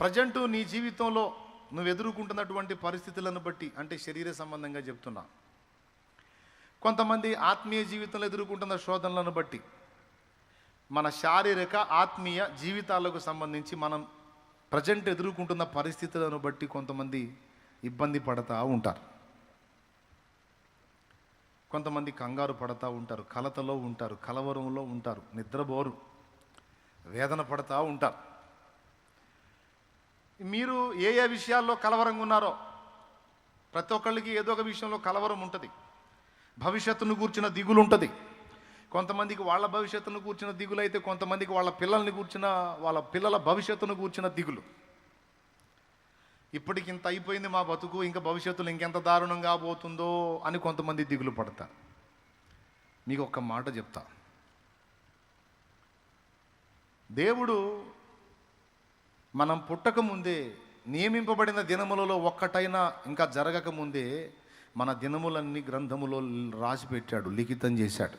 Present నీ జీవితంలో నువ్వు ఎదుర్కొంటున్నటువంటి పరిస్థితులను బట్టి అంటే శరీర సంబంధంగా చెప్తున్నా. కొంతమంది ఆత్మీయ జీవితంలో ఎదుర్కొంటున్న శోధనలను బట్టి మన శారీరక ఆత్మీయ జీవితాలకు సంబంధించి మనం ప్రజెంట్ ఎదుర్కొంటున్న పరిస్థితులను బట్టి కొంతమంది ఇబ్బంది పడతా ఉంటారు. కొంతమంది కంగారు పడతా ఉంటారు కలతలో ఉంటారు కలవరంలో ఉంటారు నిద్రబోరు వేదన పడతా ఉంటారు. మీరు ఏ ఏ విషయాల్లో కలవరంగా ఉన్నారో ప్రతి ఒక్కళ్ళకి ఏదో ఒక విషయంలో కలవరం ఉంటుంది. భవిష్యత్తును కూర్చిన దిగులు ఉంటుంది. కొంతమందికి వాళ్ళ భవిష్యత్తును కూర్చిన దిగులు అయితే కొంతమందికి వాళ్ళ పిల్లల్ని కూర్చిన వాళ్ళ పిల్లల భవిష్యత్తును కూర్చిన దిగులు. ఇప్పటికి ఇంత అయిపోయింది మా బతుకు ఇంకా భవిష్యత్తులో ఇంకెంత దారుణంగా పోతుందో అని కొంతమంది దిగులు పడతారు మీకు ఒక్క మాట చెప్తా. దేవుడు మనం పుట్టకముందే నియమింపబడిన దినములలో ఒక్కటైనా ఇంకా జరగక ముందే మన దినములన్నీ గ్రంథములో రాసిపెట్టాడు లిఖితం చేశాడు.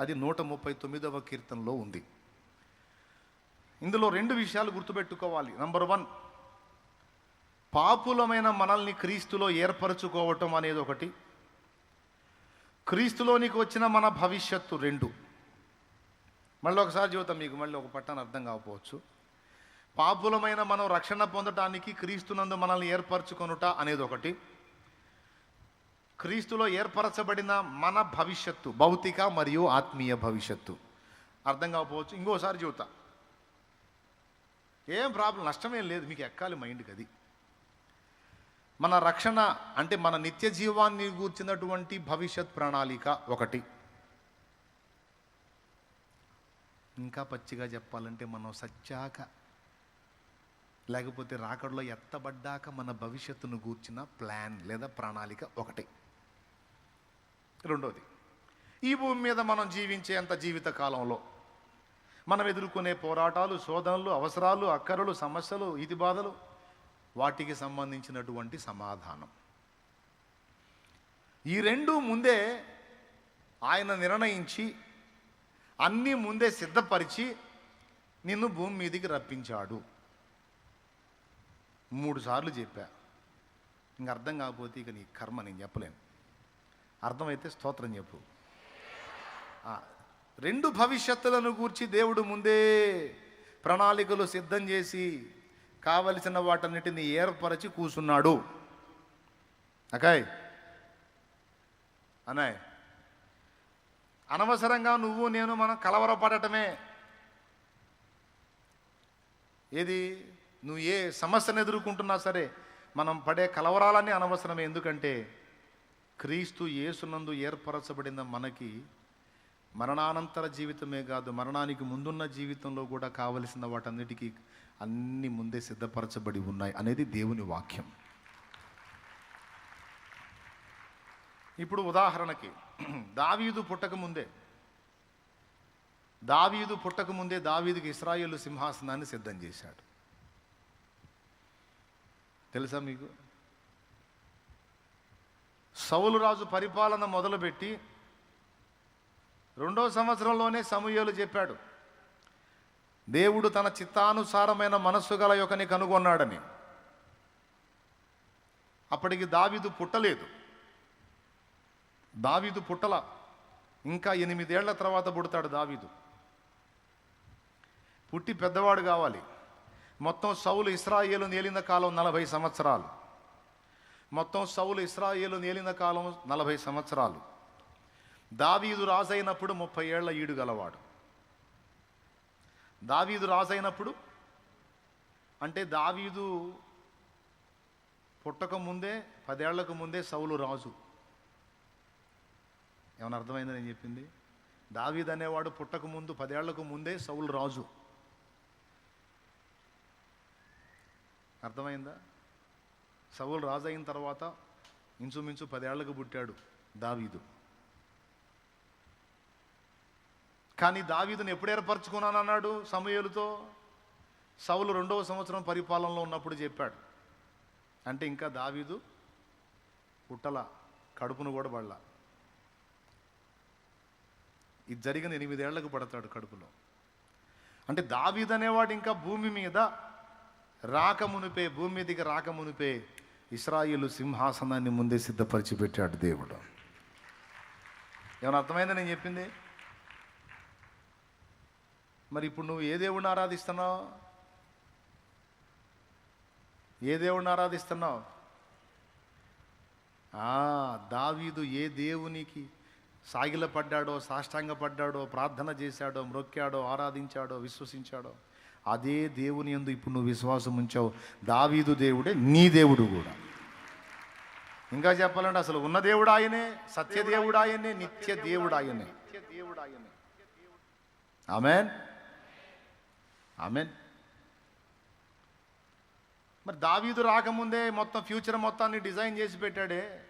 అది నూట ముప్పై తొమ్మిదవ కీర్తనలో ఉంది. ఇందులో రెండు విషయాలు గుర్తుపెట్టుకోవాలి. నంబర్ వన్ పాపులమైన మనల్ని క్రీస్తులో ఏర్పరచుకోవటం అనేది ఒకటి. క్రీస్తులోనికి వచ్చిన మన భవిష్యత్తు రెండు. మళ్ళీ ఒకసారి చెబుతాం మీకు మళ్ళీ ఒక పట్టాన్ని అర్థం కాకపోవచ్చు. పాపులమైన మనం రక్షణ పొందటానికి క్రీస్తునందు మనల్ని ఏర్పరచుకొనుట అనేది ఒకటి. క్రీస్తులో ఏర్పరచబడిన మన భవిష్యత్తు భౌతిక మరియు ఆత్మీయ భవిష్యత్తు. అర్థం కాకపోవచ్చు. ఇంకోసారి చెబుతా. ఏం ప్రాబ్లం? నష్టమేం లేదు. మీకు ఎక్కాలి మైండ్కి అది మన రక్షణ అంటే మన నిత్య జీవాన్ని కూర్చున్నటువంటి భవిష్యత్ ప్రణాళిక ఒకటి. ఇంకా పచ్చిగా చెప్పాలంటే మనం సచ్చాక లేకపోతే రాకడలో ఎత్తబడ్డాక మన భవిష్యత్తును గూర్చిన ప్లాన్ లేదా ప్రణాళిక ఒకటి. రెండోది ఈ భూమి మీద మనం జీవించేంత జీవిత కాలంలో మనం ఎదుర్కొనే పోరాటాలు శోధనలు అవసరాలు అక్కరలు సమస్యలు ఇది బాధలు వాటికి సంబంధించినటువంటి సమాధానం. ఈ రెండు ముందే ఆయన నిర్ణయించి అన్నీ ముందే సిద్ధపరిచి నిన్ను భూమి మీదికి రప్పించాడు. మూడు సార్లు చెప్పా. ఇంక అర్థం కాకపోతే ఇక నీ కర్మ నేను చెప్పలేను. అర్థమైతే స్తోత్రం చెప్పు. రెండు భవిష్యత్తులను గూర్చి దేవుడు ముందే ప్రణాళికలు సిద్ధం చేసి కావలసిన వాటన్నిటిని ఏర్పరచి కూసున్నాడు. అకాయ్. అనాయ్. అనవసరంగా నువ్వు నేను మనం కలవరపడటమే. ఏది? నువ్వు ఏ సమస్యను ఎదుర్కొంటున్నా సరే మనం పడే కలవరాలన్నీ అనవసరమే. ఎందుకంటే క్రీస్తు యేసునందు ఏర్పరచబడిన మనకి మరణానంతర జీవితమే కాదు మరణానికి ముందున్న జీవితంలో కూడా కావలసిన వాటన్నిటికీ అన్ని ముందే సిద్ధపరచబడి ఉన్నాయి అనేది దేవుని వాక్యం. ఇప్పుడు ఉదాహరణకి దావీదు పుట్టక ముందే దావీదు పుట్టక ముందే దావీదుకి ఇస్రాయేలు సింహాసనాన్ని సిద్ధం చేశాడు. తెలుసా మీకు? సౌలు రాజు పరిపాలన మొదలుపెట్టి రెండో సంవత్సరంలోనే సమూహలు చెప్పాడు దేవుడు తన చిత్తానుసారమైన మనస్సు గల యొక్కని కనుగొన్నాడని. అప్పటికి దావిదు పుట్టలేదు. దావీదు పుట్టల ఇంకా ఎనిమిదేళ్ళ తర్వాత పుడతాడు దావీదు. పుట్టి పెద్దవాడు కావాలి. మొత్తం సౌలు ఇస్రాయేలు నేలిన కాలం నలభై సంవత్సరాలు. మొత్తం సౌలు ఇస్రాయేలు నేలిన కాలం నలభై సంవత్సరాలు. దావీదు రాజైనప్పుడు ముప్పై ఏళ్ళ ఈడు గలవాడు. దావీదు రాజైనప్పుడు అంటే దావీదు పుట్టక ముందే పదేళ్ళకు ముందే సౌలు రాజు. ఏమైనా అర్థమైందని నేను చెప్పింది? దావీద్ అనేవాడు పుట్టక ముందు పదేళ్ళకు ముందే సౌలు రాజు. అర్థమైందా? సౌలు రాజు అయిన తర్వాత ఇంచుమించు పదేళ్ళకు పుట్టాడు దావీదు. కానీ దావీదుని ఎప్పుడు ఏర్పరచుకున్నాను అన్నాడు సమయలతో? సౌలు రెండవ సంవత్సరం పరిపాలనలో ఉన్నప్పుడు చెప్పాడు. అంటే ఇంకా దావీదు పుట్టల కడుపును కూడా పడలా. ఇది జరిగిన ఎనిమిదేళ్ళకు పడతాడు కడుపులో. అంటే దావీద్ అనేవాడు ఇంకా భూమి మీద రాకమునిపే భూమి మీదకి రాకమునిపే ఇస్రాయిలు సింహాసనాన్ని ముందే సిద్ధపరిచి పెట్టాడు దేవుడు. ఏమైనా అర్థమైందా నేను చెప్పింది? మరి ఇప్పుడు నువ్వు ఏ దేవుడిని ఆరాధిస్తున్నావు? ఏ దేవుడిని ఆరాధిస్తున్నావు? ఆ, దావీదు ఏ దేవునికి సాగిలపడ్డాడో సాష్టాంగపడ్డాడో ప్రార్థన చేశాడో మ్రొక్కాడో ఆరాధించాడో విశ్వసించాడో? అదే దేవుని ఎందు ఇప్పుడు నువ్వు విశ్వాసం ఉంచావు. దావీదు దేవుడే నీ దేవుడు కూడా. ఇంకా చెప్పాలంటే అసలు ఉన్న దేవుడు ఆయనే సత్య దేవుడు ఆయనే నిత్య దేవుడు ఆయనే. ఆమెన్? ఆమెన్? మరి దావీదు రాకముందే మొత్తం ఫ్యూచర్ మొత్తాన్ని డిజైన్ చేసి పెట్టాడే.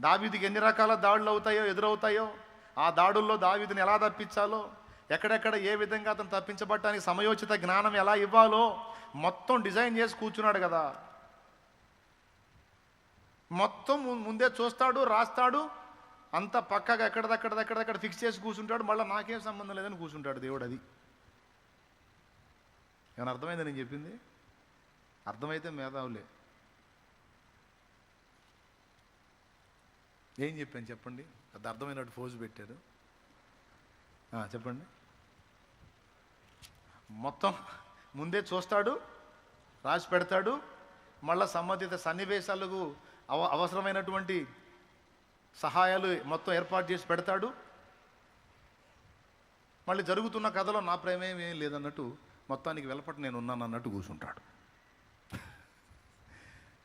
దావీదికి ఎన్ని రకాల దాడులు అవుతాయో ఎదురవుతాయో ఆ దాడుల్లో దావీదుని ఎలా తప్పించాలో ఎక్కడెక్కడ ఏ విధంగా అతను తప్పించబడటానికి సమయోచిత జ్ఞానం ఎలా ఇవ్వాలో మొత్తం డిజైన్ చేసి కూర్చున్నాడు కదా. మొత్తం ము- ముందే చూస్తాడు రాస్తాడు అంత పక్కగా ఎక్కడదక్కడ ఎక్కడదక్కడ ఫిక్స్ చేసి కూర్చుంటాడు మళ్ళీ నాకేం సంబంధం లేదని కూర్చుంటాడు దేవుడు అది. ఏమైనా అర్థమైందా నేను చెప్పింది? అర్థమైతే మేధావులే. ఏం చెప్పాను చెప్పండి? అది అర్థమైనట్టు ఫోజు పెట్టారు. చెప్పండి. మొత్తం ముందే చూస్తాడు రాసి పెడతాడు. మళ్ళా సంబంధిత సన్నివేశాలకు అవ అవసరమైనటువంటి సహాయాలు మొత్తం ఏర్పాటు చేసి పెడతాడు. మళ్ళీ జరుగుతున్న కథలో నా ప్రేమేం ఏం లేదన్నట్టు మొత్తానికి వెలపట నేను ఉన్నాను అన్నట్టు కూర్చుంటాడు.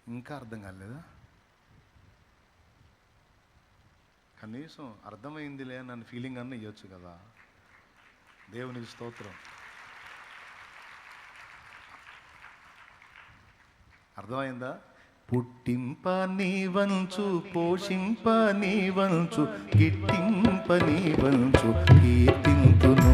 ఇంకా అర్థం కాలేదా? కనీసం అర్థమైందిలే నన్ను ఫీలింగ్ అన్న ఇవ్వచ్చు కదా. దేవునికి స్తోత్రం. అర్థమైందా? పుట్టింప నీ వంచు పోషింప నీ వంచు గిట్టింప నీ వంచు కీర్తింతును.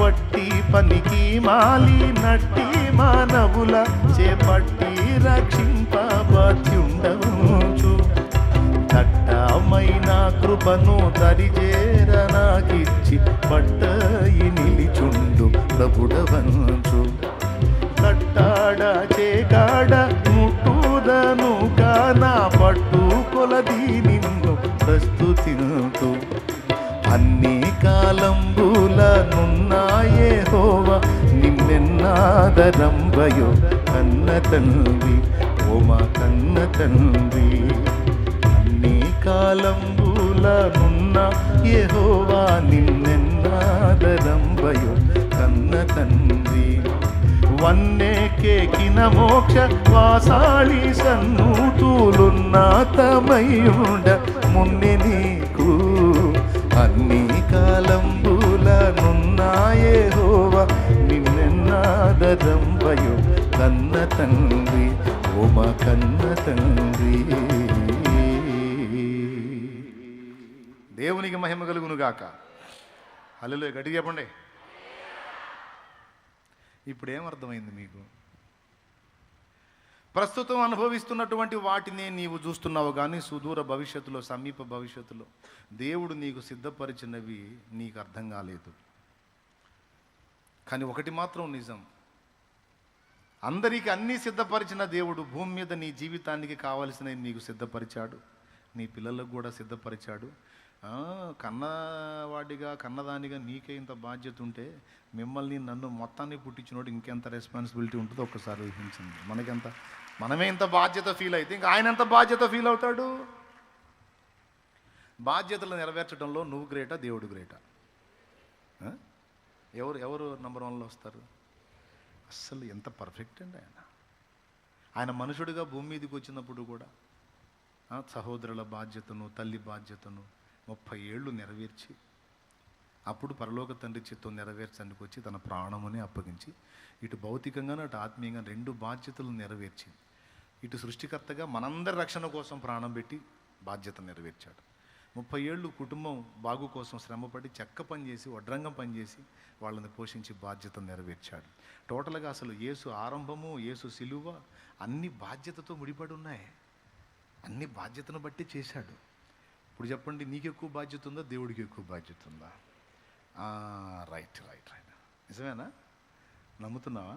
వట్టి పనికి మాలి నట్టి మానవుల చేపట్టి రక్షింప బాధ్యుండవచ్చు దట్టమైన కృపను దరిజేరనాగిచ్చి పట్టయి నిలిచుండు ప్రభుడవంచు కట్టాడ చేకాడ ముట్టుదను కానా పట్టు కొలది నిన్ను ప్రస్తుతింతు. అన్ని కాలంబులనున్నాయే హోవ నిన్నెన్నాదరంబయో కన్న తండ్రి ఓమ కన్న తండ్రి అన్ని కాలంబులనున్న యెహోవా నిన్నెన్నాదరంబయో కన్న తండ్రి వన్నే కేకిన మోక్ష వాసాళి సన్నూతులున్న తమయుండ మున్నె నీకు. అన్ని కాలంబులనున్నాయే హోవ నిన్నెన్నాదరంబయు కన్న తండ్రి ఓమ కన్న తండ్రి. దేవునికి మహిమ కలుగునుగాక. అల్లులో గట్టి చెప్పండి. ఇప్పుడు ఏమర్థమైంది మీకు? ప్రస్తుతం అనుభవిస్తున్నటువంటి వాటిని నీవు చూస్తున్నావు కానీ సుదూర భవిష్యత్తులో సమీప భవిష్యత్తులో దేవుడు నీకు సిద్ధపరిచినవి నీకు అర్థం కాలేదు. కానీ ఒకటి మాత్రం నిజం. అందరికీ అన్నీ సిద్ధపరిచిన దేవుడు భూమి మీద నీ జీవితానికి కావలసినవి నీకు సిద్ధపరిచాడు. నీ పిల్లలకు కూడా సిద్ధపరిచాడు. కన్నవాడిగా కన్నదానిగా నీకే ఇంత బాధ్యత ఉంటే మిమ్మల్ని నన్ను మొత్తాన్ని పుట్టించినోడు ఇంకెంత రెస్పాన్సిబిలిటీ ఉంటుందో ఒక్కసారి ఊహించండి. మనకెంత మనమే ఇంత బాధ్యత ఫీల్ అయితే ఇంకా ఆయన ఎంత బాధ్యత ఫీల్ అవుతాడు? బాధ్యతలు నెరవేర్చడంలో నువ్వు గ్రేటా దేవుడు గ్రేటా ఎవరు ఎవరు నంబర్ వన్లో వస్తారు? అస్సలు ఎంత పర్ఫెక్ట్ అండి ఆయన. ఆయన మనుషుడిగా భూమి మీదకి వచ్చినప్పుడు కూడా సహోదరుల బాధ్యతను తల్లి బాధ్యతను ముప్పై ఏళ్ళు నెరవేర్చి అప్పుడు పరలోక తండ్రి చిత్తం నెరవేర్చడానికి వచ్చి తన ప్రాణముని అప్పగించి ఇటు భౌతికంగా అటు ఆత్మీయంగా రెండు బాధ్యతలు నెరవేర్చి ఇటు సృష్టికర్తగా మనందరి రక్షణ కోసం ప్రాణం పెట్టి బాధ్యత నెరవేర్చాడు. ముప్పై ఏళ్ళు కుటుంబం బాగు కోసం శ్రమపడి చెక్క పనిచేసి వడ్రంగం పనిచేసి వాళ్ళని పోషించి బాధ్యత నెరవేర్చాడు. టోటల్గా అసలు యేసు ఆరంభము యేసు సిలువ అన్ని బాధ్యతతో ముడిపడి ఉన్నాయి. అన్ని బాధ్యతను బట్టి చేశాడు. ఇప్పుడు చెప్పండి నీకు ఎక్కువ బాధ్యత ఉందా? దేవుడికి ఎక్కువ బాధ్యత ఉందా? రైట్ రైట్ రైట్ నిజమేనా? నమ్ముతున్నావా?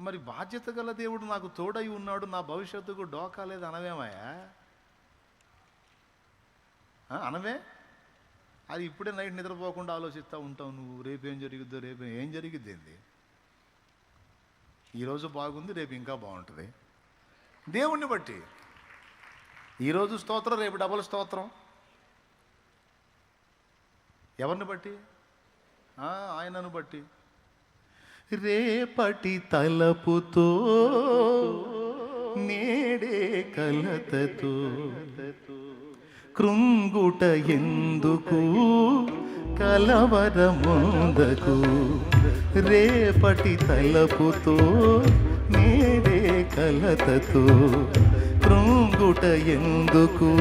మరి బాధ్యత గల దేవుడు నాకు తోడై ఉన్నాడు నా భవిష్యత్తుకు డోకా లేదు అనవేమయ్యా అనవే? అది ఇప్పుడే నైట్ నిద్రపోకుండా ఆలోచిస్తూ ఉంటావు నువ్వు. రేపేం జరిగిద్దో రేపు ఏం జరిగిద్ది ఏంది? ఈరోజు బాగుంది రేపు ఇంకా బాగుంటుంది. దేవుణ్ణి బట్టి ఈరోజు స్తోత్రం రేపు డబుల్ స్తోత్రం. ఎవరిని బట్టి? ఆయనను బట్టి. రేపటి తలపుతో నేడే కలతతో కృంగుట ఎందుకు కలవరముందకు. రేపటి తలపుతో నేడే కలతతో కృంగుట ఎందుకు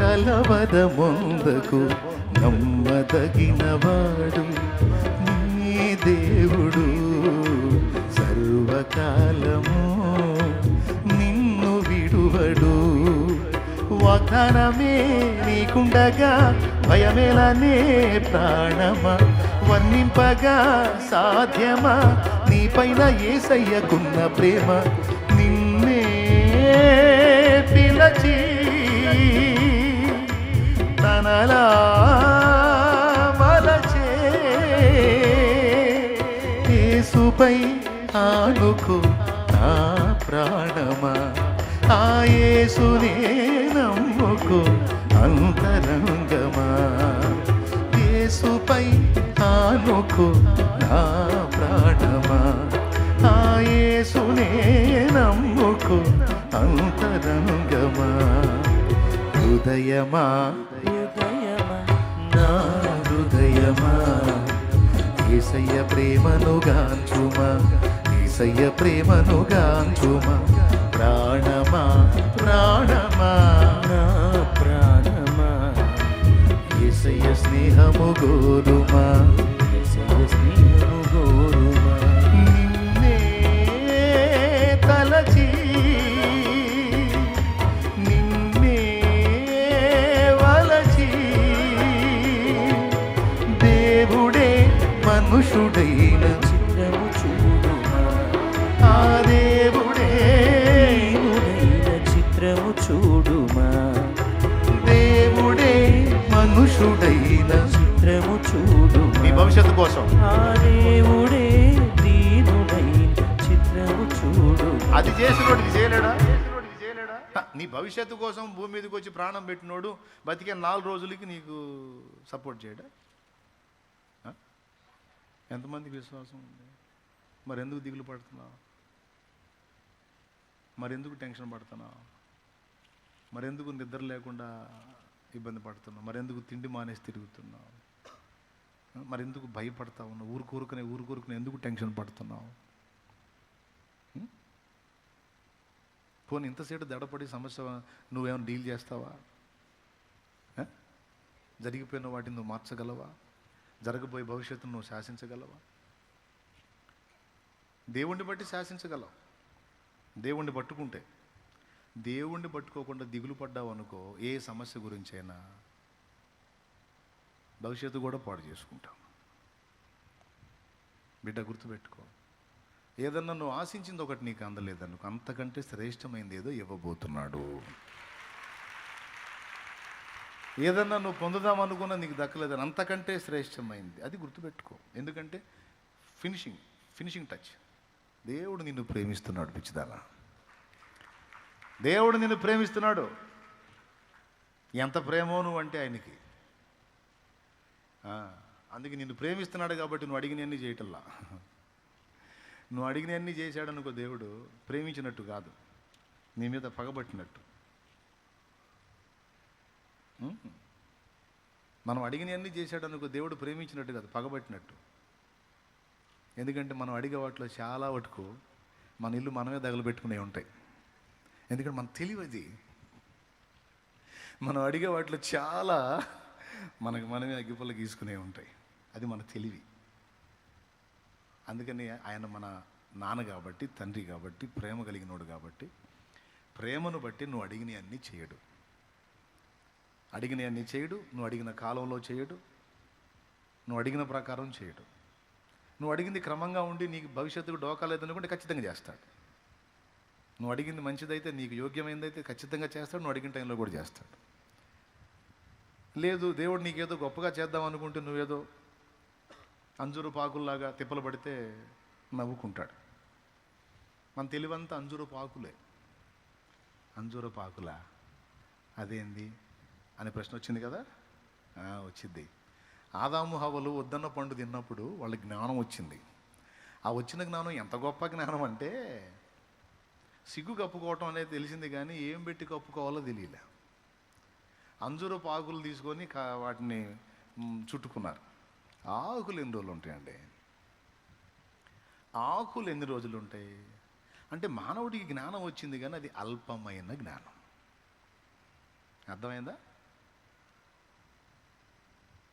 కలవద కలవరముందకు నమ్మదగినవాడు నీ దేవుడు. సర్వకాలము నిన్ను విడువడు. వాగ్దానమే నీకుండగా భయమేలానే ప్రాణమా? వర్ణింపగా సాధ్యమా? నీపైన ఏసయ్యకున్న ప్రేమ పిలచి తనలా మలచే యేసుపై ఆనుకో నా ప్రాణమా? ఆ యేసునే నమ్ముకో అంతరంగమా? యేసుపై ఆనుకు నా ప్రాణమా? ఆ యేసునే నమ్ముకో అంతరంగమా హృదయమా? హృదయమా నా హృదయమా? ఏసయ్య ప్రేమను గాంచుమా? ఏసయ్య ప్రేమను గాంచుమా? ప్రాణమా? ప్రాణమా? నా ప్రాణమా? ఏసయ్య స్నేహము గోరుమా? మనుషుడైన చిత్రము చూడుమా నీ భవిష్యత్తు కోసం. దేవుడే దీనుడైన చిత్రము చూడు. అది చేసినోడు చేయలేడా? నీ భవిష్యత్తు కోసం భూమి మీదకి వచ్చి ప్రాణం పెట్టినోడు బతికే నాలుగు రోజులకి నీకు సపోర్ట్ చేయడా? ఎంతమందికి విశ్వాసం ఉంది? మరి ఎందుకు దిగులు పడుతున్నావు? మరెందుకు టెన్షన్ పడుతున్నావు? మరెందుకు నిద్ర లేకుండా ఇబ్బంది పడుతున్నావు. మరెందుకు తిండి మానేసి తిరుగుతున్నావు? మరెందుకు భయపడతా ఉన్నావు ఊరు కోరుకునే ఊరు కోరుకునే ఎందుకు టెన్షన్ పడుతున్నావు? పోనీ ఇంతసేపు దడపడి సమస్య నువ్వేమైనా డీల్ చేస్తావా? జరిగిపోయిన వాటిని నువ్వు మార్చగలవా? జరగబోయే భవిష్యత్తును నువ్వు శాసించగలవా? దేవుణ్ణి బట్టి శాసించగలవు. దేవుణ్ణి పట్టుకుంటే దేవుణ్ణి పట్టుకోకుండా దిగులు పడ్డావు అనుకో ఏ సమస్య గురించైనా భవిష్యత్తు కూడా పాడు చేసుకుంటాం. బిడ్డ గుర్తుపెట్టుకో. ఏదన్నా నువ్వు ఆశించింది ఒకటి నీకు అందలేదనుకో అంతకంటే శ్రేష్టమైంది ఏదో ఇవ్వబోతున్నాడు. ఏదన్నా నువ్వు పొందుదాం అనుకున్నా నీకు దక్కలేదని అంతకంటే శ్రేష్టమైంది. అది గుర్తుపెట్టుకో. ఎందుకంటే ఫినిషింగ్ ఫినిషింగ్ టచ్. దేవుడు నిన్ను ప్రేమిస్తున్నాడు పిచ్చిదానా. దేవుడు నిన్ను ప్రేమిస్తున్నాడు. ఎంత ప్రేమో నువ్వు అంటే ఆయనకి అందుకే నిన్ను ప్రేమిస్తున్నాడు కాబట్టి నువ్వు అడిగినన్ని చేయటల్లా నువ్వు అడిగినన్ని చేశాడనుకో దేవుడు ప్రేమించినట్టు కాదు. నీ మీద పగబట్టినట్టు. మనం అడిగినన్ని చేశాడనుకో దేవుడు ప్రేమించినట్టు కాదు పగబట్టినట్టు. ఎందుకంటే మనం అడిగే వాటిలో చాలా వటుకు మన ఇల్లు మనమే తగలబెట్టుకునే ఉంటాయి. ఎందుకంటే మన తెలివది మనం అడిగే వాటిలో చాలా మనకు మనమే అగ్గిపల్ల గీసుకునే ఉంటాయి. అది మన తెలివి. అందుకని ఆయన మన నాన్న కాబట్టి తండ్రి కాబట్టి ప్రేమ కలిగినోడు కాబట్టి ప్రేమను బట్టి నువ్వు అడిగిన అన్నీ చేయడు. అడిగిన అన్నీ చేయడు నువ్వు అడిగిన కాలంలో చేయడు నువ్వు అడిగిన ప్రకారం చేయడు. నువ్వు అడిగింది క్రమంగా ఉండి నీకు భవిష్యత్తుకు డోకా లేదనుకుంటే ఖచ్చితంగా చేస్తాడు. నువ్వు అడిగింది మంచిదైతే నీకు యోగ్యమైనదైతే ఖచ్చితంగా చేస్తాడు నువ్వు అడిగిన టైంలో కూడా చేస్తాడు. లేదు దేవుడు నీకేదో గొప్పగా చేద్దాం అనుకుంటే నువ్వేదో అంజూరు పాకుల్లాగా తిప్పలు పడితే నవ్వుకుంటాడు. మన తెలివంతా అంజూరు పాకులే. అంజూరు పాకులా? అదేంది? అనే ప్రశ్న వచ్చింది కదా? వచ్చింది ఆదాము హవలు వద్దన్న పండు తిన్నప్పుడు వాళ్ళ జ్ఞానం వచ్చింది. ఆ వచ్చిన జ్ఞానం ఎంత గొప్ప జ్ఞానం అంటే సిగ్గు కప్పుకోవటం అనేది తెలిసింది కానీ ఏం పెట్టి కప్పుకోవాలో తెలియలే. అంజూరు ఆకులు తీసుకొని వాటిని చుట్టుకున్నారు. ఆకులు ఎన్ని రోజులు ఉంటాయండి? ఆకులు ఎన్ని రోజులు ఉంటాయి? అంటే మానవుడికి జ్ఞానం వచ్చింది కానీ అది అల్పమైన జ్ఞానం. అర్థమైందా?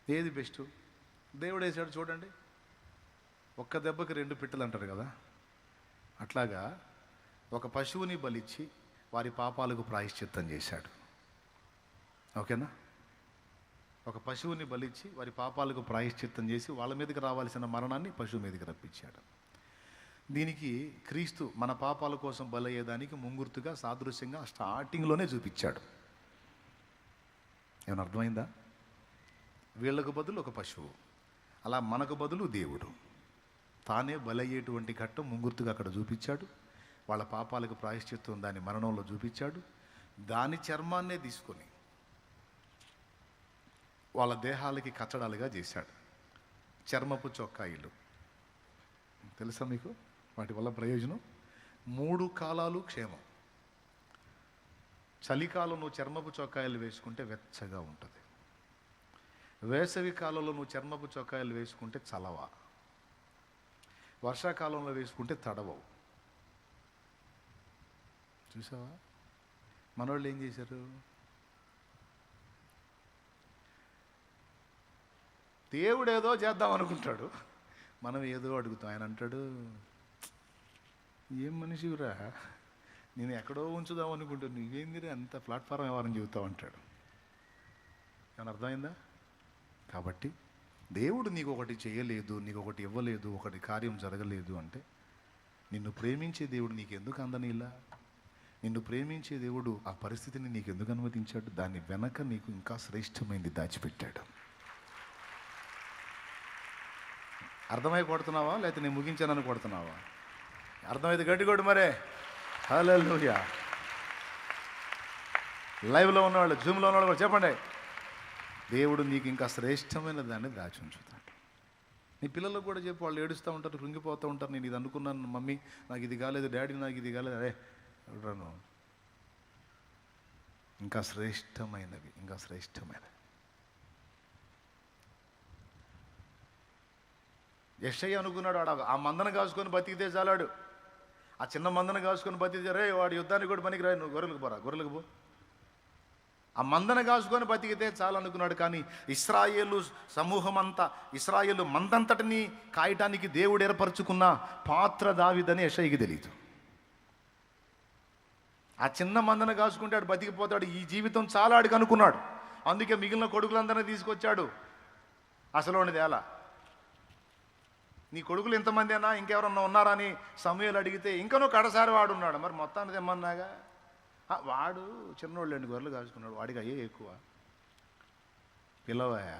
ఏది బెస్ట్? దేవుడు వేసాడు చూడండి. ఒక్క దెబ్బకి రెండు పిట్టలు అంటారు కదా. అట్లాగా ఒక పశువుని బలిచ్చి వారి పాపాలకు ప్రాయశ్చిత్తం చేశాడు. ఓకేనా? ఒక పశువుని బలిచ్చి వారి పాపాలకు ప్రాయశ్చిత్తం చేసి వాళ్ళ మీదకి రావాల్సిన మరణాన్ని పశువు మీదకి రప్పించాడు. దీనికి క్రీస్తు మన పాపాల కోసం బలయ్యేదానికి ముంగుర్తుగా సాదృశ్యంగా స్టార్టింగ్లోనే చూపించాడు. ఏమైనా అర్థమైందా? వీళ్ళకు బదులు ఒక పశువు అలా మనకు బదులు దేవుడు. తానే బలయ్యేటువంటి ఘట్టం ముంగుర్తుగా అక్కడ చూపించాడు. వాళ్ళ పాపాలకు ప్రాయశ్చిత్తం దాని మరణంలో చూపించాడు. దాని చర్మాన్నే తీసుకొని వాళ్ళ దేహాలకి కచ్చడాలుగా చేశాడు. చర్మపు చొక్కాయిలు. తెలుసా మీకు? వాటి వల్ల ప్రయోజనం? మూడు కాలాలు క్షేమం. చలికాలం నువ్వు చర్మపు చొక్కాయలు వేసుకుంటే వెచ్చగా ఉంటుంది. వేసవి కాలంలో నువ్వు చర్మపు చొక్కాయలు వేసుకుంటే చలవ. వర్షాకాలంలో వేసుకుంటే తడవవు. చూసావా? మనోళ్ళు ఏం చేశారు? దేవుడు ఏదో చేద్దాం అనుకుంటాడు. మనం ఏదో అడుగుతాం. ఆయన అంటాడు ఏం మనిషిరా నేను ఎక్కడో ఉంచుదాం అనుకుంటాను నువ్వేందిరా అంత ప్లాట్ఫారం ఎవరని చెబుతావు? అంటాడు. ఏమైనా అర్థమైందా? కాబట్టి దేవుడు నీకు ఒకటి చేయలేదు నీకు ఒకటి ఇవ్వలేదు ఒకటి కార్యం జరగలేదు అంటే నిన్ను ప్రేమించే దేవుడు నీకు ఎందుకు అందనిలా? నిన్ను ప్రేమించే దేవుడు ఆ పరిస్థితిని నీకు ఎందుకు అనుమతించాడు? దాని వెనక నీకు ఇంకా శ్రేష్టమైంది దాచిపెట్టాడు. అర్థమై కొడుతున్నావా? లేకపోతే నేను ముగించానని కొడుతున్నావా? అర్థమైతే గట్టి కొడు మరే. హలో లైవ్లో ఉన్నవాళ్ళు జూమ్లో ఉన్నవాళ్ళు కూడా చెప్పండి. దేవుడు నీకు ఇంకా శ్రేష్టమైన దాన్ని దాచి ఉంచుతాడు. నీ పిల్లలకు కూడా చెప్పు వాళ్ళు ఏడుస్తూ ఉంటారు కృంగిపోతూ ఉంటారు. నేను ఇది అనుకున్నాను మమ్మీ నాకు ఇది కాలేదు డాడీ నాకు ఇది కాలేదు. అరే ఎవడను ఇంకా శ్రేష్టమైనవి ఇంకా శ్రేష్టమైనవి. యశయ్య అనుకున్నాడు వాడు ఆ మందను కాసుకొని బతికితే చాలాడు ఆ చిన్న మందను కాసుకొని బతికితే రే వాడు యుద్ధానికి కూడా పనికి రా నువ్వు గొర్రెలకు పోరా గొర్రెలకు పో. ఆ మందను కాసుకొని బతికితే చాలనుకున్నాడు కానీ ఇస్రాయేలు సమూహం అంతా ఇస్రాయేలు మందంతటిని కాయటానికి దేవుడు ఏర్పరచుకున్న పాత్ర దావిదని యశయ్యకి తెలియదు ఆ చిన్న మందను కాసుకుంటాడు బతికిపోతాడు. ఈ జీవితం చాలా ఆడికి అనుకున్నాడు. అందుకే మిగిలిన కొడుకులందరినీ తీసుకొచ్చాడు. అసలు ఎలా నీ కొడుకులు ఎంతమంది అయినా ఇంకెవరన్నా ఉన్నారా అని సమయాలు అడిగితే ఇంకనో కడసారి వాడు ఉన్నాడు మరి మొత్తానికి తెమ్మన్నాగా? వాడు చిన్నోళ్ళు రెండు గొర్రెలు కాచుకున్నాడు. వాడికి అయ్యే ఎక్కువ. పిల్లవయా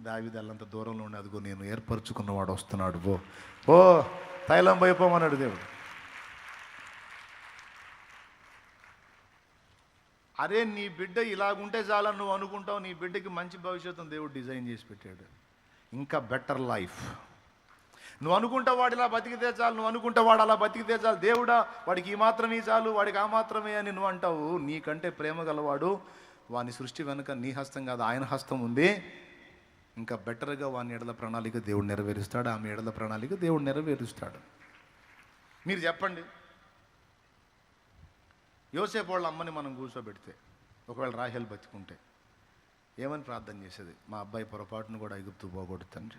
దావిదల్లంత దూరంలో ఉండి అదిగో నేను ఏర్పరచుకున్నవాడు వస్తున్నాడు. పో. ఓ తైలం పోయిపోమన్నాడు దేవుడు. అరే నీ బిడ్డ ఇలాగుంటే చాలా నువ్వు అనుకుంటావు నీ బిడ్డకి మంచి భవిష్యత్తును దేవుడు డిజైన్ చేసి పెట్టాడు. ఇంకా బెటర్ లైఫ్ నువ్వు అనుకుంటా వాడు ఇలా బతికితే చాలు నువ్వు అనుకుంటా వాడు అలా బతికితే చాలు. దేవుడా వాడికి ఈ మాత్రమే చాలు వాడికి ఆ మాత్రమే అని నువ్వు అంటావు. నీకంటే ప్రేమ గలవాడు వాని సృష్టి వెనుక నీ హస్తం కాదు ఆయన హస్తం ఉంది. ఇంకా బెటర్గా వాని ఎడల ప్రణాళిక దేవుడు నెరవేరుస్తాడు ఆమె ఎడల ప్రణాళిక దేవుడు నెరవేరుస్తాడు. మీరు చెప్పండి. యోసేపు వాళ్ళ అమ్మని మనం కూర్చోబెడితే ఒకవేళ రాహేల్ బతికుంటే ఏమని ప్రార్థన చేసేది? మా అబ్బాయి పొరపాటును కూడా ఎగుప్తూ పోగొట్టు తండ్రి.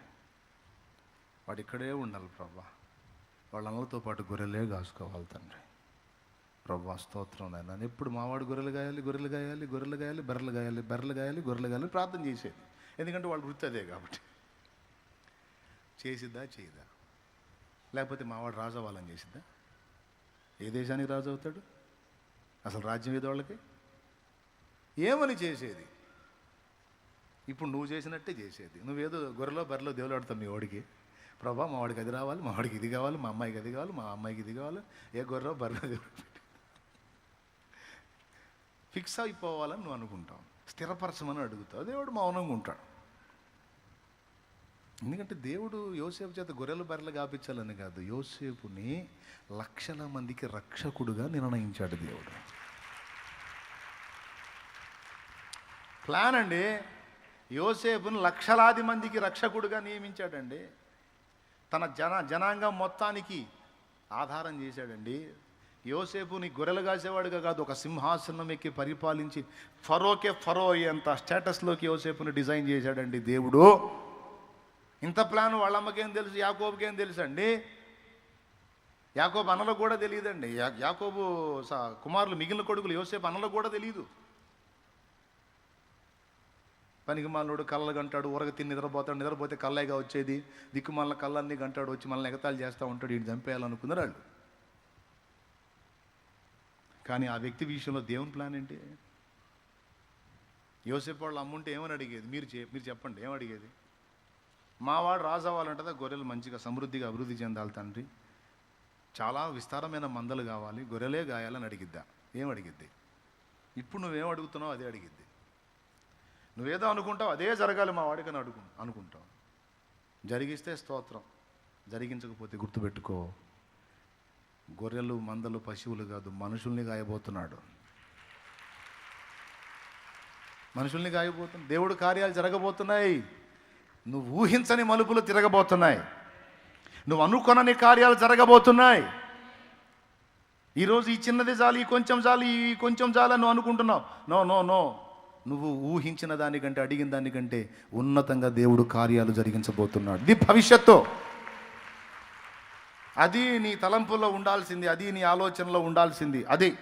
వాడు ఇక్కడే ఉండాలి ప్రభా. వాళ్ళ అమ్మలతో పాటు గొర్రెలే కాసుకోవాలి తండ్రి. ప్రభా స్తోత్రం నాయన. ఎప్పుడు మావాడు గొర్రెలు గాయాలి గొర్రెలు గాయాలి గొర్రెలు గాయాలి బర్రెలు గాయాలి బర్రెలు గాయాలి గొర్రెలు గాయాలి ప్రార్థన చేసేది. ఎందుకంటే వాళ్ళు వృత్తి అదే కాబట్టి. చేసిద్దా? చేయదా? లేకపోతే మావాడు రాజు అవ్వాలని చేసిద్దా? ఏ దేశానికి రాజు అవుతాడు అసలు రాజ్యం ఏదో వాళ్ళకి? ఏమని చేసేది? ఇప్పుడు నువ్వు చేసినట్టే చేసేది. నువ్వేదో గొర్రెలో బర్రెలో దేవులాడుతావు మీ వాడికి. ప్రభా మా వాడికి అది రావాలి మా వాడికి ఇది కావాలి మా అమ్మాయికి అది కావాలి మా అమ్మాయికి ఇది కావాలి. ఏ గొర్రెలో బర్రెలో దేవుడు ఫిక్స్ అయిపోవాలని నువ్వు అనుకుంటావు. స్థిరపరచమని అడుగుతావు. దేవుడు మౌనంగా ఉంటాడు. ఎందుకంటే దేవుడు యోసేపు చేత గొర్రెలు బర్రెలు కాపించాలని కాదు. యోసేపుని లక్షల మందికి రక్షకుడుగా నిర్ణయించాడు దేవుడు. ప్లాన్ అండి యోసేపుని లక్షలాది మందికి రక్షకుడుగా నియమించాడండి. తన జన జనాంగం మొత్తానికి ఆధారం చేశాడండి. యోసేపుని గొర్రెలు కాసేవాడుగా కాదు ఒక సింహాసనం ఎక్కి పరిపాలించి ఫరోకే ఫరో అయ్యేంత స్టేటస్లోకి యోసేపుని డిజైన్ చేశాడండి దేవుడు. ఇంత ప్లాన్ వాళ్ళ అమ్మకేం తెలుసు యాకోబుకేం తెలుసు అండి యాకోబు అనలకు కూడా తెలియదండి. యా- యాకోబు కుమారులు మిగిలిన కొడుకులు యోసేపు అనలకు కూడా తెలియదు పనికి మాలోడు కళ్ళలు గంటాడు ఉరగ తిని నిద్రపోతాడు నిద్రపోతే కళ్ళైగా వచ్చేది. దిక్కుమాల కళ్ళన్నీ గంటాడు వచ్చి మనల్ని ఎగతాలు చేస్తూ ఉంటాడు ఈయన చంపేయాలనుకున్నారు వాళ్ళు కానీ ఆ వ్యక్తి విషయంలో దేవుని ప్లాన్ ఏంటి? యోసేపు వాళ్ళు అమ్ముంటే ఏమని అడిగేది? మీరు చే మీరు చెప్పండి ఏమడిగేది? అడిగేది మావాడు రాజు అవ్వాలంటే గొర్రెలు మంచిగా సమృద్ధిగా అభివృద్ధి చెందాలి తండ్రి. చాలా విస్తారమైన మందలు కావాలి గొర్రెలే గాయాలని అడిగిద్దా? ఏం అడిగిద్ది? ఇప్పుడు నువ్వేం అడుగుతున్నావు అదే అడిగిద్ది. నువ్వేదో అనుకుంటావు అదే జరగాలి మా వాడికని అడుగు అనుకుంటావు. జరిగిస్తే స్తోత్రం జరిగించకపోతే గుర్తుపెట్టుకో. గొర్రెలు మందలు పశువులు కాదు మనుషుల్ని గాయబోతున్నాడు. మనుషుల్ని గాయబోతున్నా దేవుడు కార్యాలు జరగబోతున్నాయి. నువ్వు ఊహించని మలుపులు తిరగబోతున్నాయి. నువ్వు అనుకొనని కార్యాలు జరగబోతున్నాయి. ఈరోజు ఈ చిన్నది చాలు ఈ కొంచెం చాలు ఈ కొంచెం చాలు అని నువ్వు అనుకుంటున్నావు. No no no. నువ్వు ఊహించిన దానికంటే అడిగిన దానికంటే ఉన్నతంగా దేవుడు కార్యాలు జరిగించబోతున్నాడు. ఇది భవిష్యత్తు. అది నీ తలంపుల్లో ఉండాల్సింది అది నీ ఆలోచనలో ఉండాల్సింది అది.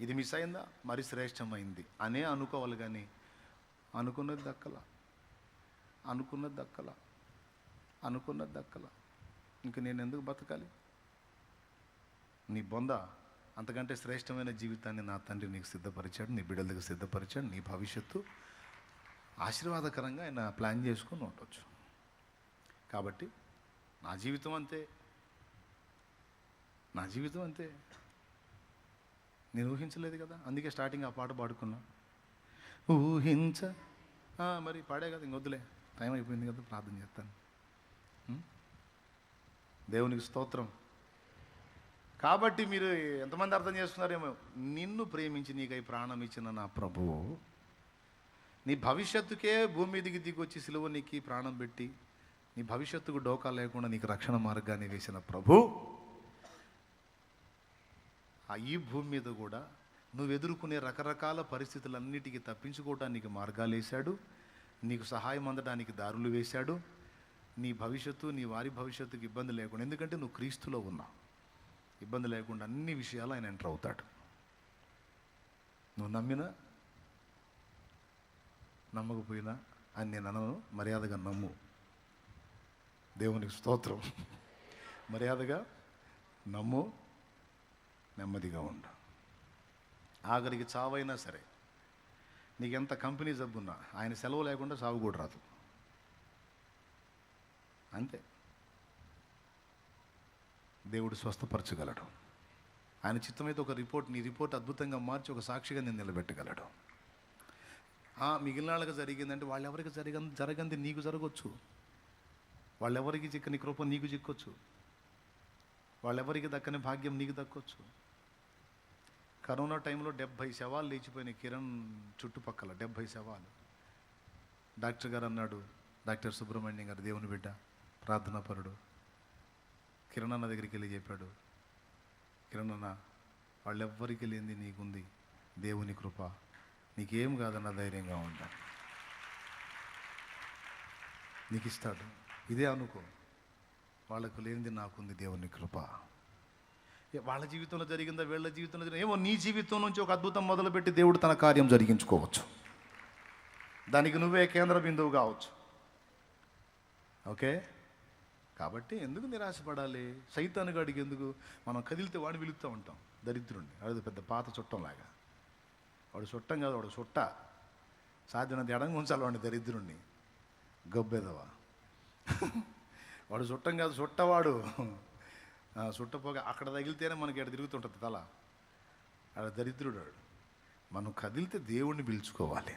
ఇది మిస్ అయిందా? మరి శ్రేష్టమైంది. అనే అనుకోవాలి కానీ అనుకున్నది దక్కల. అనుకున్నది దక్కల. అనుకున్నది దక్కల. ఇంక నేను ఎందుకు బతకాలి? నీ బొంద అంతకంటే శ్రేష్టమైన జీవితాన్ని నా తండ్రి నీకు సిద్ధపరిచాడు నీ బిడ్డలకు సిద్ధపరిచాడు నీ భవిష్యత్తు ఆశీర్వాదకరంగా ఆయన ప్లాన్ చేసుకుని ఉండొచ్చు. కాబట్టి నా జీవితం అంతే. నా జీవితం అంతే. నేను ఊహించలేదు కదా అందుకే స్టార్టింగ్ ఆ పాట పాడుకున్నా. ఊహించ. మరి పాడే కదా ఇంకొద్దులే టైం అయిపోయింది కదా ప్రార్థన చేస్తాను. దేవునికి స్తోత్రం. కాబట్టి మీరు ఎంతమంది అర్థం చేస్తున్నారేమో నిన్ను ప్రేమించి నీకై ప్రాణం ఇచ్చిన నా ప్రభువు నీ భవిష్యత్తుకే భూమి మీదికి దిగొచ్చి సిలువ నీకు ప్రాణం పెట్టి నీ భవిష్యత్తుకు డోకా లేకుండా నీకు రక్షణ మార్గాన్ని వేసిన ప్రభు. ఆ ఈ భూమి మీద కూడా నువ్వు ఎదుర్కొనే రకరకాల పరిస్థితులన్నిటికీ తప్పించుకోవడానికి మార్గాలు వేశాడు నీకు సహాయం అందడానికి దారులు వేశాడు. నీ భవిష్యత్తు నీ వారి భవిష్యత్తుకి ఇబ్బంది లేకుండా ఎందుకంటే నువ్వు క్రీస్తులో ఉన్నావు. ఇబ్బంది లేకుండా అన్ని విషయాలు ఆయన ఎంటర్ అవుతాడు. నువ్వు నమ్మినా? నమ్మకపోయినా? అని నేను అనను. మర్యాదగా నమ్ము. దేవునికి స్తోత్రం. మర్యాదగా నమ్ము. నెమ్మదిగా ఉండు. ఆఖరికి చావైనా సరే. నీకు ఎంత కంపెనీ జబ్బున్నా ఆయన సెలవు లేకుండా సాగు కూడా రాదు. అంతే. దేవుడు స్వస్థపరచగలడు. ఆయన చిత్తమైతే ఒక రిపోర్ట్ నీ రిపోర్ట్ అద్భుతంగా మార్చి ఒక సాక్షిగా నేను నిలబెట్టగలడు. ఆ, మిగిలిన వాళ్ళకి జరిగిందంటే వాళ్ళెవరికి జరిగ జరగంది నీకు జరగచ్చు. వాళ్ళెవరికి చిక్కని కృప నీకు చిక్కొచ్చు. వాళ్ళెవరికి దక్కని భాగ్యం నీకు దక్కొచ్చు. కరోనా టైంలో డెబ్భై శవాలు లేచిపోయినాయి. కిరణ్ చుట్టుపక్కల డెబ్భై శవాలు. డాక్టర్ గారు అన్నాడు డాక్టర్ సుబ్రహ్మణ్యం గారు దేవుని బిడ్డ ప్రార్థనాపరుడు కిరణ్ అన్న దగ్గరికి వెళ్ళి చెప్పాడు కిరణ్ అన్న వాళ్ళెవ్వరికి లేనిది నీకుంది. దేవుని కృప. నీకేం కాదన్న ధైర్యంగా ఉంటా నీకు ఇస్తాడు ఇదే అనుకో. వాళ్ళకు లేనిది నాకుంది దేవుని కృప. వాళ్ళ జీవితంలో జరిగిందా వీళ్ళ జీవితంలో జరిగిందా? ఏమో నీ జీవితం నుంచి ఒక అద్భుతం మొదలుపెట్టి దేవుడు తన కార్యం జరిగించుకోవచ్చు. దానికి నువ్వే కేంద్ర బిందువు కావచ్చు. ఓకే? కాబట్టి ఎందుకు నిరాశపడాలి? సైతాను గడికి ఎందుకు? మనం కదిలితే వాడిని పిలుస్తూ ఉంటాం దరిద్రుణ్ణి. అది పెద్ద పాత చుట్టంలాగా. వాడు చుట్టం కాదు వాడు చుట్ట సాధ్యమైనంత ఎడంగా ఉంచాలి వాడిని దరిద్రుణ్ణి. గబ్బెదవా? వాడు చుట్టం కాదు చుట్టవాడు. సుట్టపోగ అక్కడ తగిలితేనే మనకి ఎక్కడ తిరుగుతుంటుంది తల. ఆడ దరిద్రుడు మనం కదిలితే దేవుణ్ణి పిలుచుకోవాలి